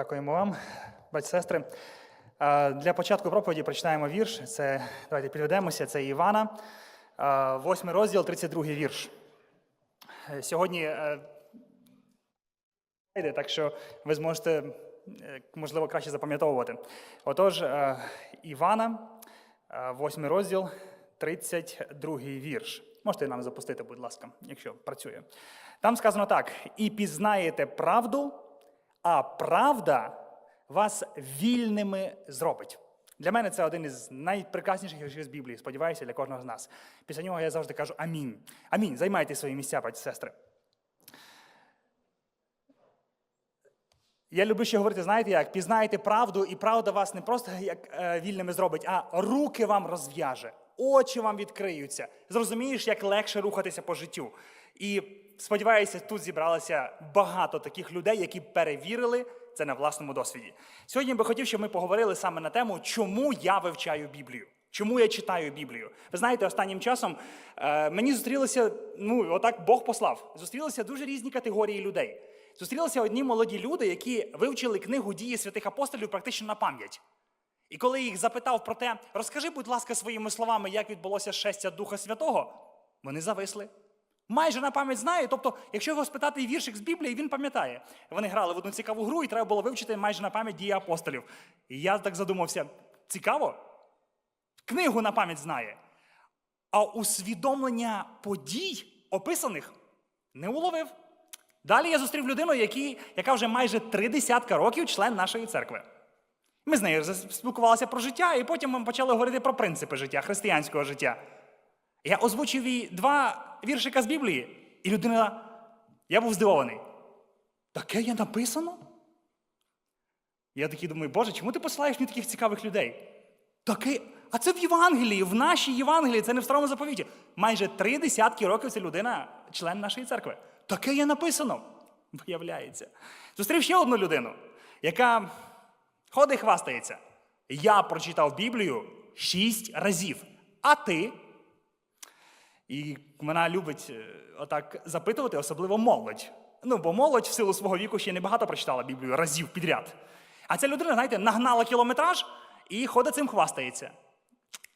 Дякуємо вам, браті сестри. Для початку проповіді прочитаємо вірш. Це давайте підведемося. Це Івана, восьмий розділ, 32 вірш. Сьогодні е, так що ви зможете, е, можливо, краще запам'ятовувати. Отож, е, Івана, е, восьмий розділ, 32 вірш. Можете нам запустити, будь ласка, якщо працює. Там сказано так: і пізнаєте правду, а правда вас вільними зробить. Для мене це один із найпрекрасніших віршів з Біблії. Сподіваюся, для кожного з нас. Після нього я завжди кажу амінь. Амінь. Займайте свої місця, і сестри. Я люблю ще говорити, знаєте як, пізнаєте правду, і правда вас не просто як е, вільними зробить, а руки вам розв'яже, очі вам відкриються. Зрозумієш, як легше рухатися по життю. І сподіваюся, тут зібралося багато таких людей, які перевірили це на власному досвіді. Сьогодні би хотів, щоб ми поговорили саме на тему, чому я вивчаю Біблію. Чому я читаю Біблію? Ви знаєте, останнім часом е, мені зустрілися, ну отак Бог послав. Зустрілися дуже різні категорії людей. Зустрілися одні молоді люди, які вивчили книгу дії святих апостолів практично на пам'ять. І коли їх запитав про те, розкажи, будь ласка, своїми словами, як відбулося шестя Духа Святого, вони зависли. Майже на пам'ять знає. Тобто, якщо його спитати віршик з Біблії, він пам'ятає. Вони грали в одну цікаву гру, і треба було вивчити майже на пам'ять дії апостолів. І я так задумався: цікаво? Книгу на пам'ять знає. А усвідомлення подій, описаних, не уловив. Далі я зустрів людину, який, яка вже майже три десятка років член нашої церкви. Ми з нею спілкувалися про життя, і потім ми почали говорити про принципи життя, християнського життя. Я озвучив їй два віршика з Біблії, і людина, я був здивований. Таке є написано? Я такий думаю, Боже, чому ти посилаєш мені таких цікавих людей? Таке, а це в Євангелії, в нашій Євангелії, це не в старому заповіті. Майже три десятки років ця людина член нашої церкви. Таке є написано, виявляється. Зустрів ще одну людину, яка ходить і хвастається. Я прочитав Біблію шість разів, а ти. І вона любить е, отак запитувати, особливо молодь. Ну, бо молодь в силу свого віку ще небагато прочитала Біблію разів підряд. А ця людина, знаєте, нагнала кілометраж і ходить цим хвастається.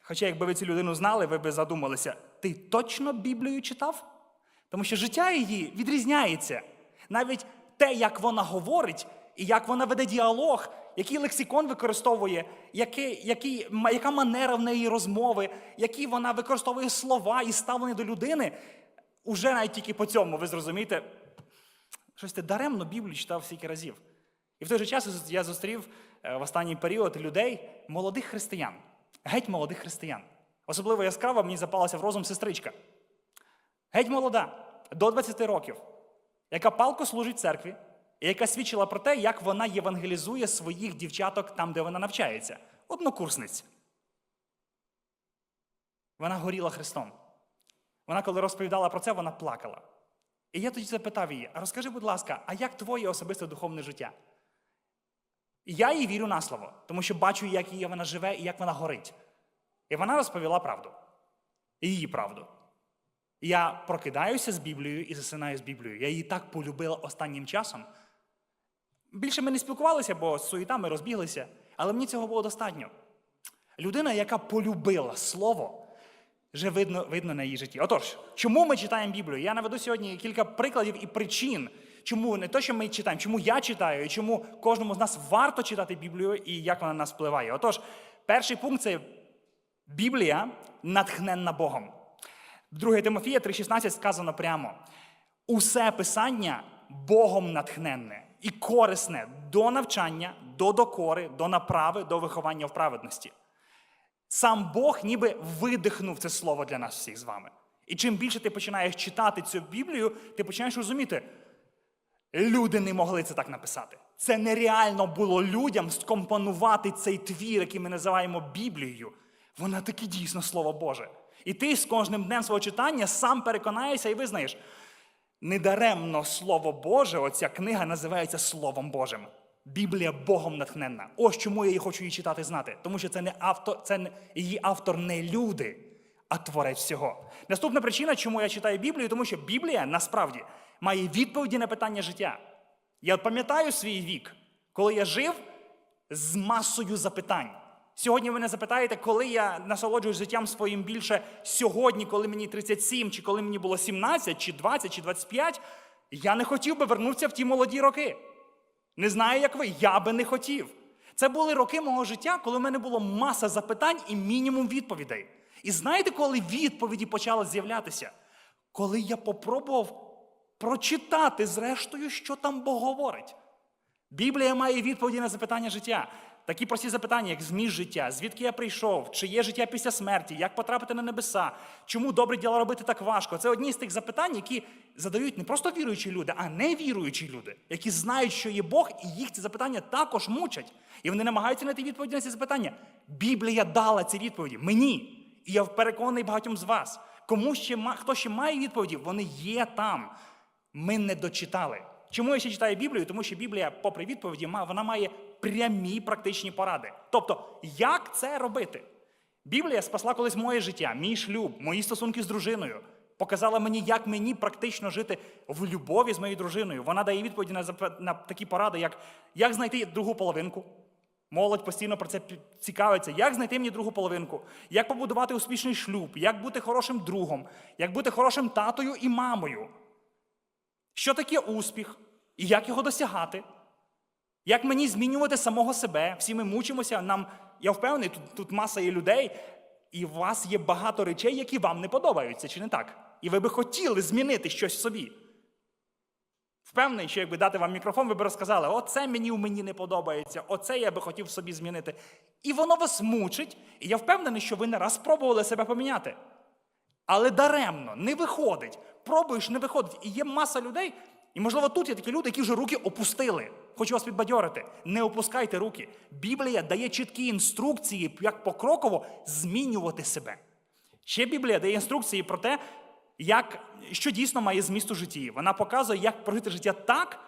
Хоча, якби ви цю людину знали, ви б задумалися, ти точно Біблію читав? Тому що життя її відрізняється. Навіть те, як вона говорить, і як вона веде діалог, який лексикон використовує, який, який, яка манера в неї розмови, які вона використовує слова і ставлення до людини, уже навіть тільки по цьому ви зрозумієте, щось ти даремно Біблію читав стільки разів. І в той же час я зустрів е, в останній період людей, молодих християн, геть молодих християн. Особливо яскраво мені запалася в розум сестричка. Геть молода, до 20 років, яка палко служить церкві, яка свідчила про те, як вона євангелізує своїх дівчаток там, де вона навчається. Однокурсниць. Вона горіла Христом. Вона, коли розповідала про це, вона плакала. І я тоді запитав її: а розкажи, будь ласка, а як твоє особисте духовне життя? І я їй вірю на слово, тому що бачу, як її вона живе і як вона горить. І вона розповіла правду. Її правду. Я прокидаюся з Біблією і засинаю з Біблією. Я її так полюбила останнім часом. Більше ми не спілкувалися, бо з суєтами розбіглися, але мені цього було достатньо. Людина, яка полюбила слово, вже видно, видно на її житті. Отож, чому ми читаємо Біблію? Я наведу сьогодні кілька прикладів і причин, чому не те, що ми читаємо, чому я читаю, і чому кожному з нас варто читати Біблію і як вона на нас впливає. Отож, перший пункт це Біблія натхненна Богом. 2 Тимофія 3,16 сказано прямо: усе писання Богом натхненне і корисне до навчання, до докори, до направи, до виховання в праведності. Сам Бог ніби видихнув це слово для нас всіх з вами. І чим більше ти починаєш читати цю Біблію, ти починаєш розуміти, люди не могли це так написати. Це нереально було людям скомпонувати цей твір, який ми називаємо Біблією. Вона таки дійсно Слово Боже. І ти з кожним днем свого читання сам переконаєшся і визнаєш. Недаремно Слово Боже, оця книга називається Словом Божим. Біблія Богом натхненна. Ось чому я її хочу її читати знати. Тому що це не автор, це не, її автор не люди, а творець всього. Наступна причина, чому я читаю Біблію, тому що Біблія насправді має відповіді на питання життя. Я пам'ятаю свій вік, коли я жив з масою запитань. Сьогодні ви мене запитаєте, коли я насолоджуюсь життям своїм більше сьогодні, коли мені 37, чи коли мені було 17, чи 20, чи 25, я не хотів би вернутися в ті молоді роки. Не знаю, як ви, я би не хотів. Це були роки мого життя, коли в мене було маса запитань і мінімум відповідей. І знаєте, коли відповіді почали з'являтися? Коли я попробував прочитати, зрештою, що там Бог говорить. Біблія має відповіді на запитання життя. Такі прості запитання, як зміст життя, звідки я прийшов, чи є життя після смерті, як потрапити на небеса, чому добре діло робити так важко. Це одні з тих запитань, які задають не просто віруючі люди, а не віруючі люди, які знають, що є Бог, і їх ці запитання також мучать. І вони намагаються знайти відповіді на ці запитання. Біблія дала ці відповіді мені. І я переконаний багатьом з вас. Кому ще хто ще має відповіді, вони є там. Ми не дочитали. Чому я ще читаю Біблію? Тому що Біблія, попри відповіді, вона має прямі практичні поради. Тобто, як це робити? Біблія спасла колись моє життя, мій шлюб, мої стосунки з дружиною. Показала мені, як мені практично жити в любові з моєю дружиною. Вона дає відповіді на, на такі поради, як як знайти другу половинку. Молодь постійно про це цікавиться. Як знайти мені другу половинку? Як побудувати успішний шлюб? Як бути хорошим другом? Як бути хорошим татою і мамою? Що таке успіх? І як його досягати? Як мені змінювати самого себе? Всі ми мучимося. Нам, я впевнений, тут, тут маса є людей, і у вас є багато речей, які вам не подобаються, чи не так? І ви би хотіли змінити щось в собі. Впевнений, що якби дати вам мікрофон, ви б розказали, оце мені в мені не подобається, оце я би хотів собі змінити. І воно вас мучить, і я впевнений, що ви не раз спробували себе поміняти. Але даремно, не виходить. Пробуєш, не виходить. І є маса людей, і, можливо, тут є такі люди, які вже руки опустили. Хочу вас підбадьорити. Не опускайте руки. Біблія дає чіткі інструкції, як покроково змінювати себе. Ще Біблія дає інструкції про те, як, що дійсно має зміст у житті. Вона показує, як прожити життя так,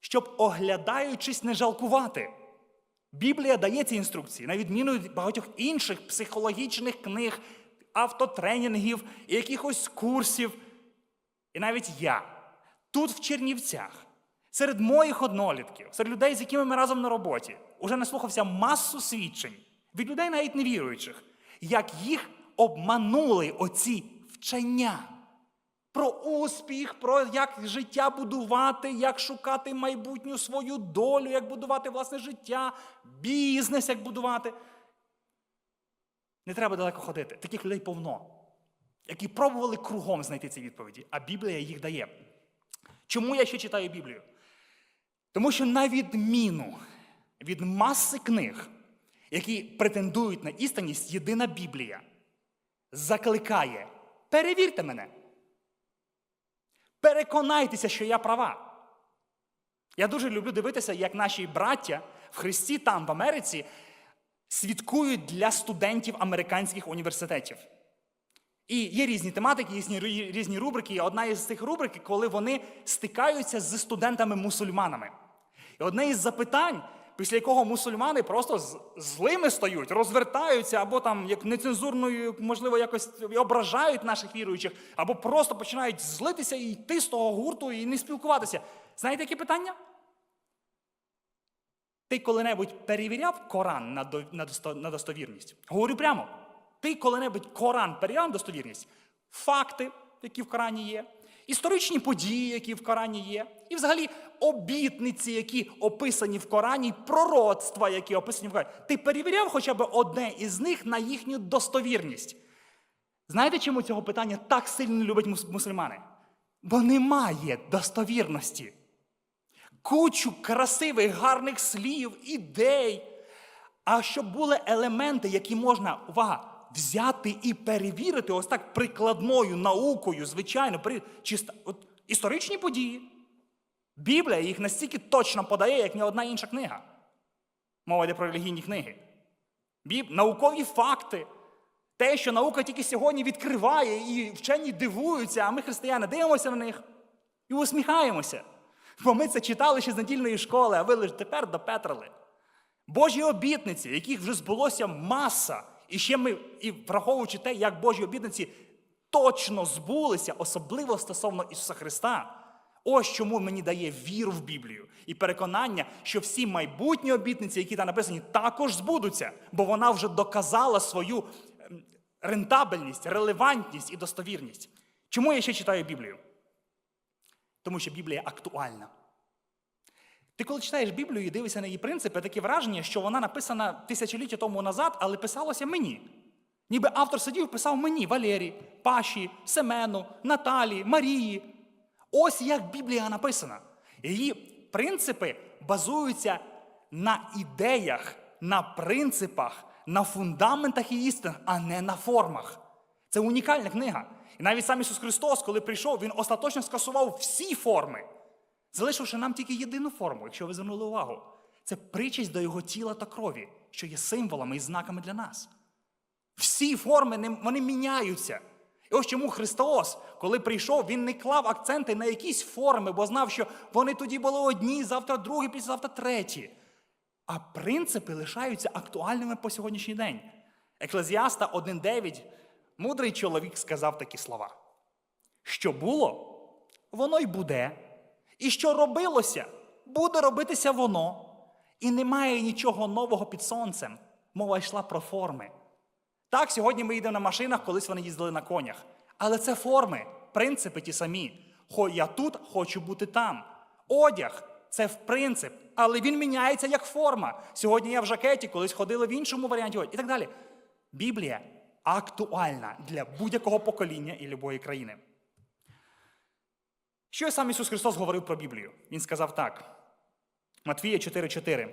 щоб, оглядаючись, не жалкувати. Біблія дає ці інструкції, на відміну від багатьох інших психологічних книг, автотренінгів, і якихось курсів. І навіть я тут, в Чернівцях, серед моїх однолітків, серед людей, з якими ми разом на роботі, уже наслухався масу свідчень від людей, навіть невіруючих, як їх обманули оці вчення. Про успіх, про як життя будувати, як шукати майбутню свою долю, як будувати власне життя, бізнес, як будувати. Не треба далеко ходити. Таких людей повно, які пробували кругом знайти ці відповіді, а Біблія їх дає. Чому я ще читаю Біблію? Тому що на відміну від маси книг, які претендують на істинність, єдина Біблія закликає: перевірте мене. Переконайтеся, що я права. Я дуже люблю дивитися, як наші браття в Христі там, в Америці, свідкують для студентів американських університетів. І є різні тематики, різні, різні рубрики. І одна із цих рубрик, коли вони стикаються з студентами-мусульманами. І одне із запитань, після якого мусульмани просто злими стають, розвертаються, або там як нецензурною, можливо, якось ображають наших віруючих, або просто починають злитися і йти з того гурту і не спілкуватися. Знаєте, яке питання? Ти коли-небудь перевіряв Коран на достовірність? Говорю прямо. Ти коли-небудь Коран перевіряв достовірність? Факти, які в Корані є, історичні події, які в Корані є, і взагалі обітниці, які описані в Корані, пророцтва, які описані в Корані. Ти перевіряв хоча б одне із них на їхню достовірність? Знаєте, чому цього питання так сильно люблять мусульмани? Бо немає достовірності кучу красивих, гарних слів, ідей. А щоб були елементи, які можна, увага, взяти і перевірити ось так прикладною наукою, звичайно, при, чисто, от, історичні події. Біблія їх настільки точно подає, як ні одна інша книга. Мова йде про релігійні книги. Біб, наукові факти. Те, що наука тільки сьогодні відкриває, і вчені дивуються, а ми, християни, дивимося на них і усміхаємося. Бо ми це читали ще з недільної школи, а ви лише тепер допетрили. Божі обітниці, яких вже збулося маса, і ще ми, і враховуючи те, як Божі обітниці точно збулися, особливо стосовно Ісуса Христа. Ось чому мені дає віру в Біблію і переконання, що всі майбутні обітниці, які там написані, також збудуться, бо вона вже доказала свою ем, рентабельність, релевантність і достовірність. Чому я ще читаю Біблію? Тому що Біблія актуальна. Ти коли читаєш Біблію і дивишся на її принципи, таке враження, що вона написана тисячоліття тому назад, але писалося мені. Ніби автор сидів писав мені, Валері, Паші, Семену, Наталі, Марії. Ось як Біблія написана. Її принципи базуються на ідеях, на принципах, на фундаментах і істинах, а не на формах. Це унікальна книга. І навіть сам Ісус Христос, коли прийшов, Він остаточно скасував всі форми, залишивши нам тільки єдину форму, якщо ви звернули увагу. Це причесть до Його тіла та крові, що є символами і знаками для нас. Всі форми вони міняються. І ось чому Христос, коли прийшов, він не клав акценти на якісь форми, бо знав, що вони тоді були одні, завтра другі, післязавтра треті. А принципи лишаються актуальними по сьогоднішній день. Еклезіаста 1.9, мудрий чоловік сказав такі слова: що було, воно й буде, і що робилося, буде робитися воно. І немає нічого нового під сонцем. Мова йшла про форми. Так, сьогодні ми їдемо на машинах, колись вони їздили на конях. Але це форми, принципи ті самі. Хо я тут хочу бути там. Одяг це в принцип, але він міняється як форма. Сьогодні я в жакеті, колись ходили в іншому варіанті і так далі. Біблія актуальна для будь-якого покоління і любої країни. Що сам Ісус Христос говорив про Біблію? Він сказав так: Матвія 4,4.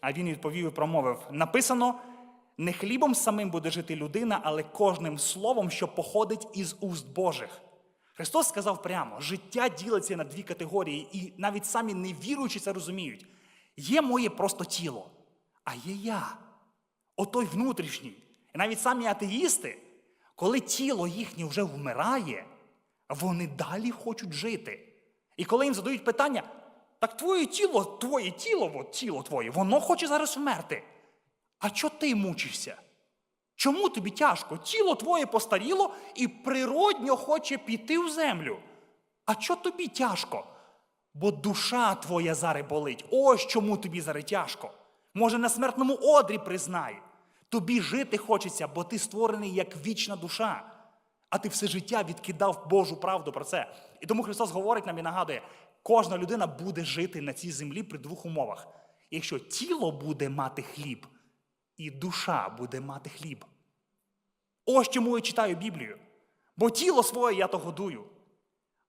А він відповів і промовив: написано: не хлібом самим буде жити людина, але кожним словом, що походить із уст Божих. Христос сказав прямо: життя ділиться на дві категорії, і навіть самі невіруючі це розуміють. Є моє просто тіло, а є я, отой внутрішній. І навіть самі атеїсти, коли тіло їхнє вже вмирає, вони далі хочуть жити. І коли їм задають питання, так твоє тіло, твоє тіло, от тіло твоє, воно хоче зараз вмерти. А чого ти мучишся? Чому тобі тяжко? Тіло твоє постаріло і природньо хоче піти в землю. А чого тобі тяжко? Бо душа твоя зараз болить. Ось чому тобі зараз тяжко. Може, на смертному одрі признай. Тобі жити хочеться, бо ти створений як вічна душа. А ти все життя відкидав Божу правду про це. І тому Христос говорить нам і нагадує, кожна людина буде жити на цій землі при двох умовах. Якщо тіло буде мати хліб, і душа буде мати хліб. Ось чому я читаю Біблію. Бо тіло своє я то годую.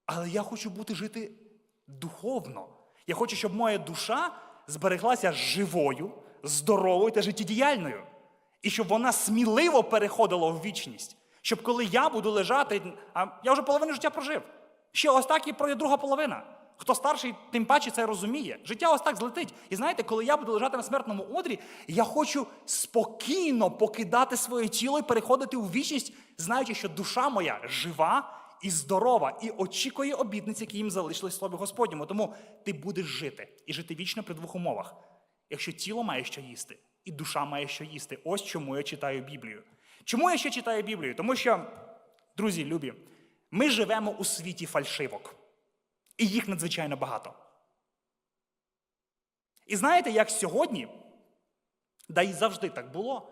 Але я хочу бути жити духовно. Я хочу, щоб моя душа збереглася живою, здоровою та життєдіяльною. І щоб вона сміливо переходила в вічність. Щоб коли я буду лежати, а я вже половину життя прожив. Ще ось так і пройде друга половина. Хто старший, тим паче це розуміє. Життя ось так злетить. І знаєте, коли я буду лежати на смертному одрі, я хочу спокійно покидати своє тіло і переходити у вічність, знаючи, що душа моя жива і здорова, і очікує обітниць, які їм залишились в Слові Господньому. Тому ти будеш жити і жити вічно при двох умовах. Якщо тіло має що їсти, і душа має що їсти. Ось чому я читаю Біблію. Чому я ще читаю Біблію? Тому що, друзі, любі, ми живемо у світі фальшивок. І їх надзвичайно багато. І знаєте, як сьогодні, да і завжди так було,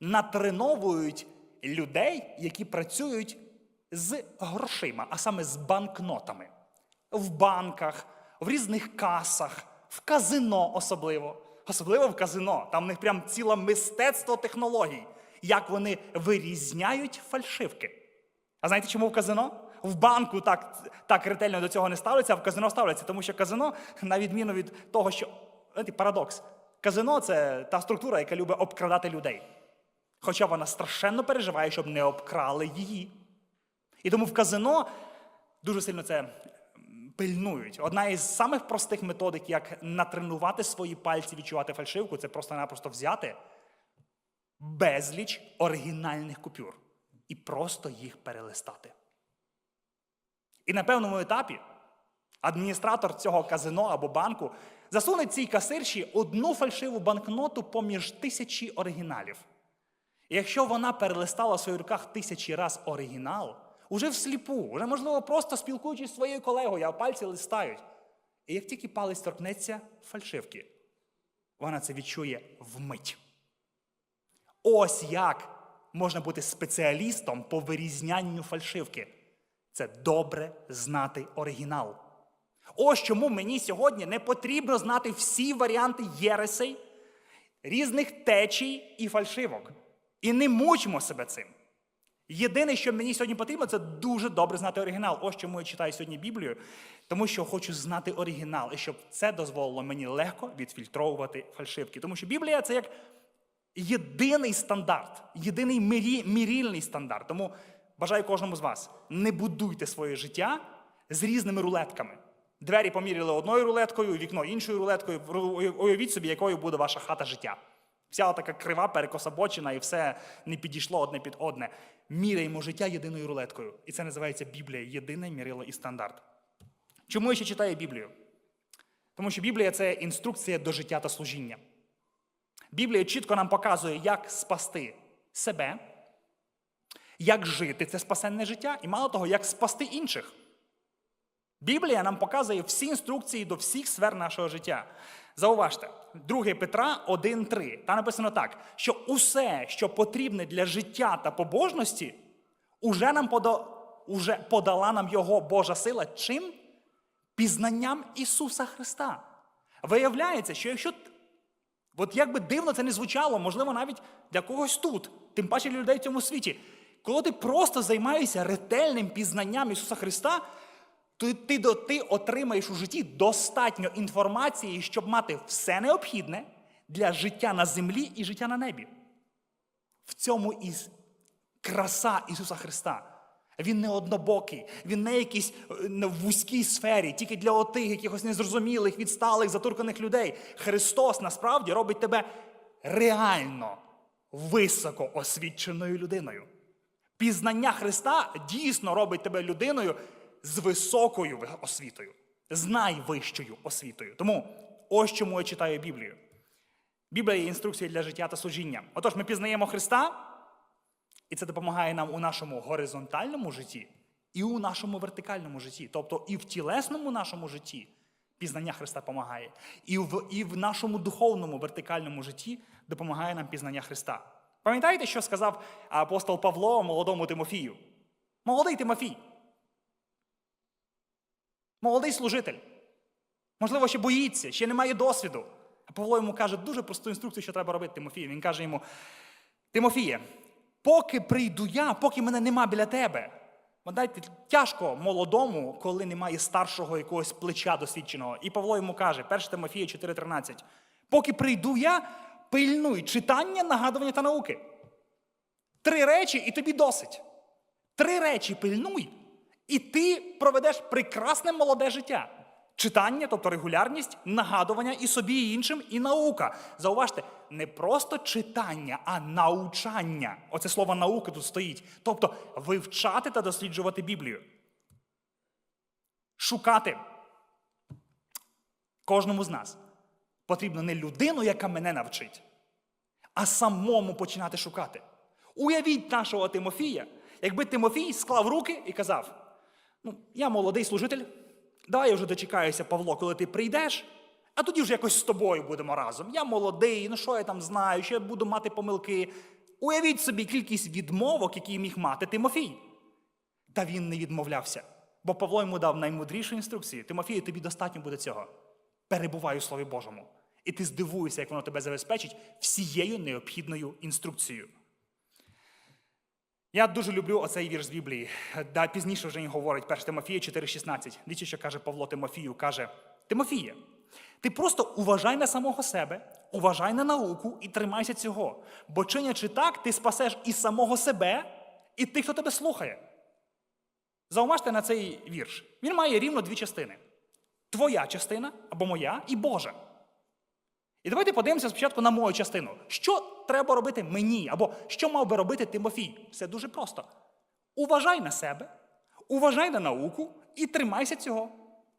натреновують людей, які працюють з грошима, а саме з банкнотами. В банках, в різних касах, в казино особливо. Особливо в казино. Там в них прям ціле мистецтво технологій, як вони вирізняють фальшивки. А знаєте, чому в казино? В банку так, так ретельно до цього не ставляться, а в казино ставляться, тому що казино, на відміну від того, що знаєте, парадокс, казино це та структура, яка любить обкрадати людей. Хоча вона страшенно переживає, щоб не обкрали її. І тому в казино дуже сильно це пильнують. Одна із самих простих методик, як натренувати свої пальці, відчувати фальшивку, це просто-напросто взяти безліч оригінальних купюр і просто їх перелистати. І на певному етапі адміністратор цього казино або банку засуне цій касирші одну фальшиву банкноту поміж тисячі оригіналів. І якщо вона перелистала в своїх руках тисячі раз оригінал, уже всліпу, уже, можливо, просто спілкуючись зі своєю колегою, а пальці листають. І як тільки палець торкнеться фальшивки, вона це відчує вмить. Ось як можна бути спеціалістом по вирізнянню фальшивки. Це добре знати оригінал. Ось чому мені сьогодні не потрібно знати всі варіанти єресей, різних течій і фальшивок. І не мучимо себе цим. Єдине, що мені сьогодні потрібно, це дуже добре знати оригінал. Ось чому я читаю сьогодні Біблію, тому що хочу знати оригінал, і щоб це дозволило мені легко відфільтровувати фальшивки. Тому що Біблія це як єдиний стандарт, єдиний мірі, мірільний стандарт. Тому бажаю кожному з вас, не будуйте своє життя з різними рулетками. Двері поміряли одною рулеткою, вікно іншою рулеткою. Уявіть собі, якою буде ваша хата життя. Вся така крива, перекособочена, і все не підійшло одне під одне. Міряємо життя єдиною рулеткою. І це називається Біблія єдине мірило і стандарт. Чому я ще читаю Біблію? Тому що Біблія це інструкція до життя та служіння. Біблія чітко нам показує, як спасти себе, як жити це спасенне життя, і мало того, як спасти інших. Біблія нам показує всі інструкції до всіх сфер нашого життя. Зауважте, 2 Петра 1.3. Там написано так, що усе, що потрібне для життя та побожності, уже нам пода... уже подала нам його Божа сила. Чим? Пізнанням Ісуса Христа. Виявляється, що якщо От як би дивно це не звучало, можливо, навіть для когось тут, тим паче для людей в цьому світі. Коли ти просто займаєшся ретельним пізнанням Ісуса Христа, то ти, ти отримаєш у житті достатньо інформації, щоб мати все необхідне для життя на землі і життя на небі. В цьому і краса Ісуса Христа. Він не однобокий, він не якийсь е, в вузькій сфері, тільки для отих якихось незрозумілих, відсталих, затурканих людей. Христос насправді робить тебе реально високо освіченою людиною. Пізнання Христа дійсно робить тебе людиною з високою освітою, з найвищою освітою. Тому ось чому я читаю Біблію. Біблія є інструкцією для життя та служіння. Отож, ми пізнаємо Христа, і це допомагає нам у нашому горизонтальному житті і у нашому вертикальному житті. Тобто і в тілесному нашому житті пізнання Христа допомагає, і в, і в нашому духовному вертикальному житті допомагає нам пізнання Христа. Пам'ятаєте, що сказав апостол Павло молодому Тимофію? Молодий Тимофій. Молодий служитель. Можливо, ще боїться, ще не має досвіду. А Павло йому каже дуже просту інструкцію, що треба робити Тимофію. Він каже йому: Тимофіє, поки прийду я, поки мене нема біля тебе. Знаєте, тяжко молодому, коли немає старшого якогось плеча досвідченого. І Павло йому каже, 1 Тимофія 4,13. Поки прийду я, пильнуй читання, нагадування та науки. Три речі, і тобі досить. Три речі пильнуй, і ти проведеш прекрасне молоде життя. Читання, тобто регулярність, нагадування і собі, і іншим, і наука. Зауважте, не просто читання, а научання. Оце слово наука тут стоїть. Тобто вивчати та досліджувати Біблію. Шукати кожному з нас потрібно не людину, яка мене навчить, а самому починати шукати. Уявіть нашого Тимофія, якби Тимофій склав руки і казав: Ну, я молодий служитель, давай я вже дочекаюся, Павло, коли ти прийдеш, а тоді вже якось з тобою будемо разом. Я молодий, ну що я там знаю, що я буду мати помилки. Уявіть собі кількість відмовок, які міг мати Тимофій. Та він не відмовлявся, бо Павло йому дав наймудрішу інструкцію. Тимофію, тобі достатньо буде цього. Перебувай у Слові Божому. І ти здивуєшся, як воно тебе забезпечить всією необхідною інструкцією. Я дуже люблю оцей вірш з Біблії. Да, пізніше вже він говорить 1 Тимофія 4,16. Дивіться, що каже Павло Тимофію, каже: Тимофіє, ти просто уважай на самого себе, уважай на науку і тримайся цього. Бо чинячи так, ти спасеш і самого себе, і тих, хто тебе слухає. Зауважте на цей вірш. Він має рівно дві частини: твоя частина або моя і Божа. І давайте подивимося спочатку на мою частину. Що треба робити мені, або що мав би робити Тимофій? Все дуже просто. Уважай на себе, уважай на науку і тримайся цього.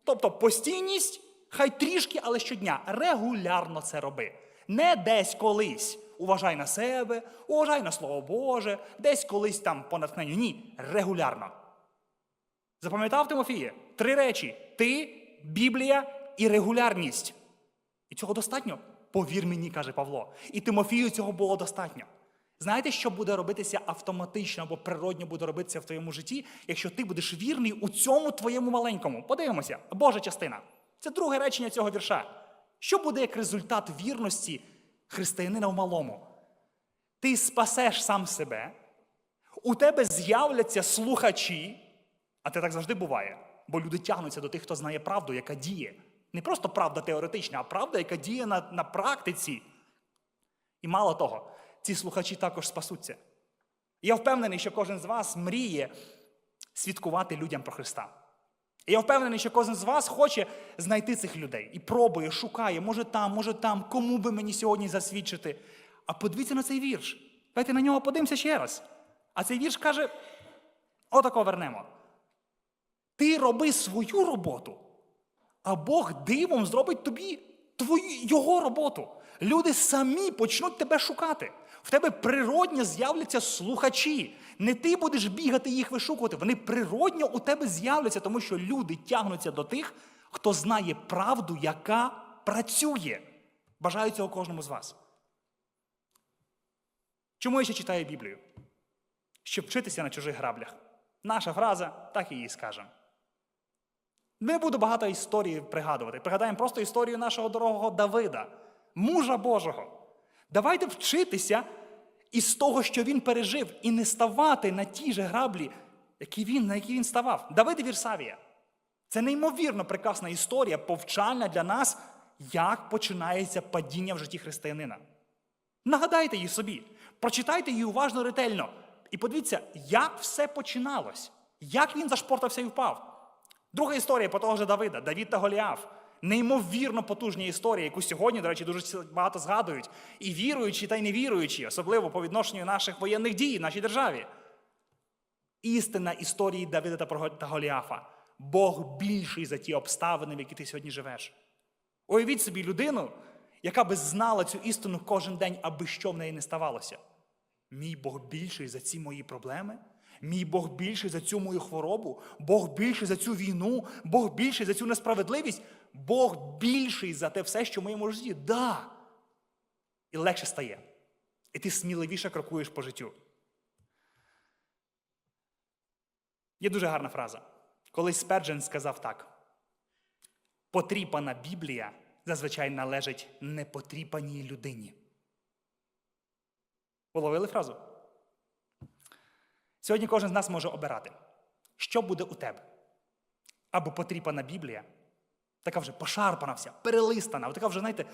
Тобто постійність, хай трішки, але щодня. Регулярно це роби. Не десь колись. Уважай на себе, уважай на Слово Боже, десь колись там по натхненню. Ні, регулярно. Запам'ятав Тимофіє? Три речі: ти, Біблія і регулярність. І цього достатньо? Повір мені, каже Павло. І Тимофію цього було достатньо. Знаєте, що буде робитися автоматично або природньо буде робитися в твоєму житті, якщо ти будеш вірний у цьому твоєму маленькому? Подивимося, Божа частина. Це друге речення цього вірша. Що буде як результат вірності християнина в малому? Ти спасеш сам себе, у тебе з'являться слухачі, а це так завжди буває, бо люди тягнуться до тих, хто знає правду, яка діє. Не просто правда теоретична, а правда, яка діє на, на практиці. І мало того, ці слухачі також спасуться. Я впевнений, що кожен з вас мріє свідкувати людям про Христа. І я впевнений, що кожен з вас хоче знайти цих людей і пробує, шукає, може там, може там, кому би мені сьогодні засвідчити. А подивіться на цей вірш. Давайте на нього подивимося ще раз. А цей вірш каже: отако вернемо. Ти роби свою роботу, а Бог дивом зробить тобі твою, його роботу. Люди самі почнуть тебе шукати. В тебе природньо з'являться слухачі. Не ти будеш бігати їх вишукувати. Вони природньо у тебе з'являться, тому що люди тягнуться до тих, хто знає правду, яка працює. Бажаю цього кожному з вас. Чому я ще читаю Біблію? Щоб вчитися на чужих граблях. Наша фраза, так і її скажемо. Не буду багато історій пригадувати. Пригадаємо просто історію нашого дорогого Давида, мужа Божого. Давайте вчитися із того, що він пережив, і не ставати на ті ж граблі, які він, на які він ставав. Давид і Вірсавія. Це неймовірно прекрасна історія, повчальна для нас, як починається падіння в житті християнина. Нагадайте її собі, прочитайте її уважно ретельно. І подивіться, як все починалось, як він зашпортався і впав. Друга історія про того ж Давида, Давід та Голіаф. Неймовірно потужні історії, яку сьогодні, до речі, дуже багато згадують. І віруючі, та й невіруючі, особливо по відношенню наших воєнних дій в нашій державі. Істина історії Давида та Голіафа. Бог більший за ті обставини, в які ти сьогодні живеш. Уявіть собі людину, яка би знала цю істину кожен день, аби що в неї не ставалося. Мій Бог більший за ці мої проблеми. Мій Бог більший за цю мою хворобу, Бог більший за цю війну, Бог більший за цю несправедливість, Бог більший за те все, що в моєму житті. Да. І легше стає. І ти сміливіше крокуєш по життю. Є дуже гарна фраза. Колись Сперджен сказав так: потріпана Біблія зазвичай належить непотріпаній людині. Уловили фразу? Сьогодні кожен з нас може обирати, що буде у тебе. Або потріпана Біблія, така вже пошарпана вся, перелистана, така вже, знаєте,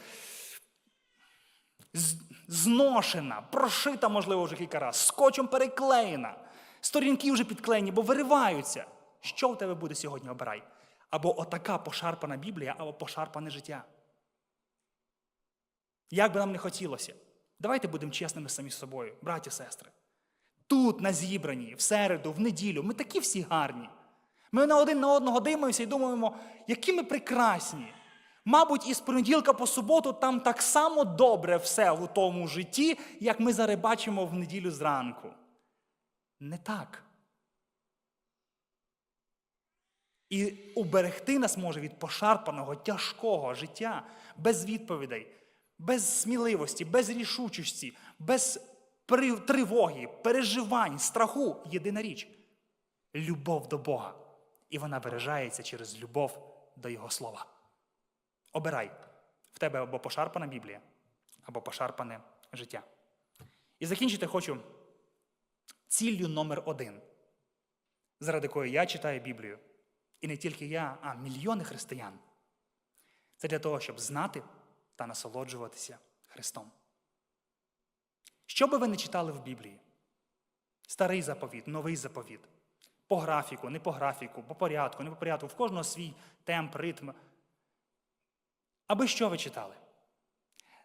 зношена, прошита, можливо, вже кілька разів, скотчем переклеєна, сторінки вже підклеєні, бо вириваються. Що в тебе буде сьогодні обирай? Або отака пошарпана Біблія, або пошарпане життя. Як би нам не хотілося, давайте будемо чесними самі з собою, браті сестри. Тут, на зібранні, в середу, в неділю, ми такі всі гарні. Ми на один на одного дивимося і думаємо, які ми прекрасні. Мабуть, із понеділка по суботу там так само добре все у тому житті, як ми зараз бачимо в неділю зранку. Не так. І уберегти нас може від пошарпаного, тяжкого життя, без відповідей, без сміливості, без рішучості, без тривоги, переживань, страху єдина річ любов до Бога. І вона виражається через любов до Його слова. Обирай в тебе або пошарпана Біблія, або пошарпане життя. І закінчити хочу ціллю номер один, заради якої я читаю Біблію. І не тільки я, а мільйони християн. Це для того, щоб знати та насолоджуватися Христом. Що би ви не читали в Біблії? Старий заповіт, новий заповіт. По графіку, не по графіку, по порядку, не по порядку, в кожного свій темп, ритм. Аби що ви читали?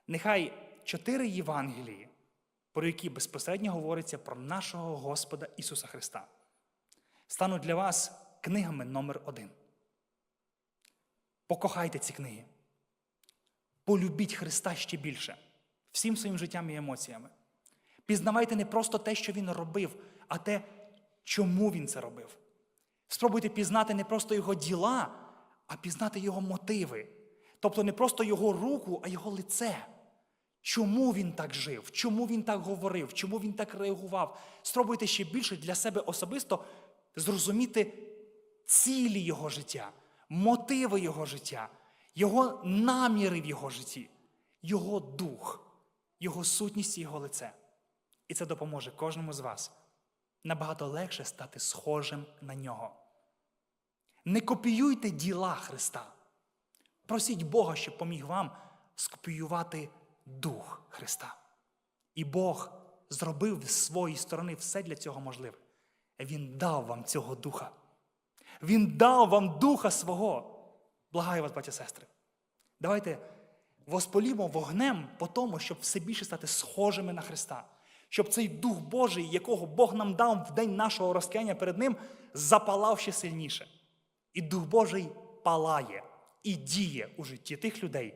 Нехай чотири Євангелії, про які безпосередньо говориться про нашого Господа Ісуса Христа, стануть для вас книгами номер один. Покохайте ці книги. Полюбіть Христа ще більше, всім своїм життям і емоціями. Пізнавайте не просто те, що він робив, а те, чому він це робив. Спробуйте пізнати не просто його діла, а пізнати його мотиви. Тобто не просто його руку, а його лице. Чому він так жив? Чому він так говорив? Чому він так реагував? Спробуйте ще більше для себе особисто зрозуміти цілі його життя, мотиви його життя, його наміри в його житті, його дух, його сутність і його лице. І це допоможе кожному з вас набагато легше стати схожим на нього. Не копіюйте діла Христа. Просіть Бога, щоб поміг вам скопіювати Дух Христа. І Бог зробив з своєї сторони все для цього можливе. Він дав вам цього духа. Він дав вам духа свого. Благаю вас, браті сестри. Давайте воспалімо вогнем по тому, щоб все більше стати схожими на Христа. Щоб цей Дух Божий, якого Бог нам дав в день нашого розкаяння перед Ним, запалав ще сильніше. І Дух Божий палає і діє у житті тих людей,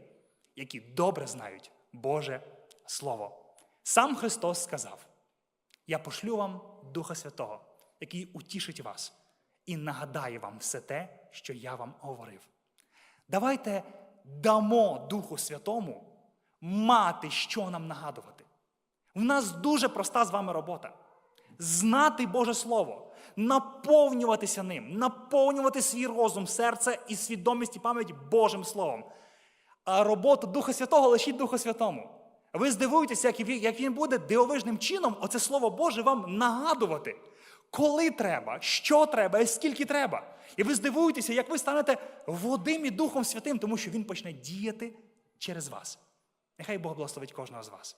які добре знають Боже Слово. Сам Христос сказав: Я пошлю вам Духа Святого, який утішить вас і нагадає вам все те, що я вам говорив. Давайте дамо Духу Святому мати, що нам нагадувати. У нас дуже проста з вами робота. Знати Боже Слово, наповнюватися ним, наповнювати свій розум, серце і свідомість і пам'ять Божим Словом. А роботу Духа Святого лишіть Духу Святому. Ви здивуєтеся, як він буде дивовижним чином оце Слово Боже вам нагадувати, коли треба, що треба і скільки треба. І ви здивуєтеся, як ви станете Водим і Духом Святим, тому що Він почне діяти через вас. Нехай Бог благословить кожного з вас.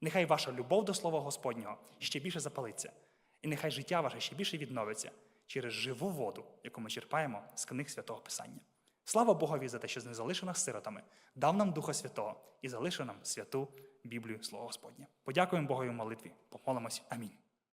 Нехай ваша любов до Слова Господнього ще більше запалиться, і нехай життя ваше ще більше відновиться через живу воду, яку ми черпаємо з книг Святого Писання. Слава Богові за те, що не залишив нас сиротами, дав нам Духа Святого і залишив нам святу Біблію Слова Господнє. Подякуємо Богові в молитві. Помолимось. Амінь.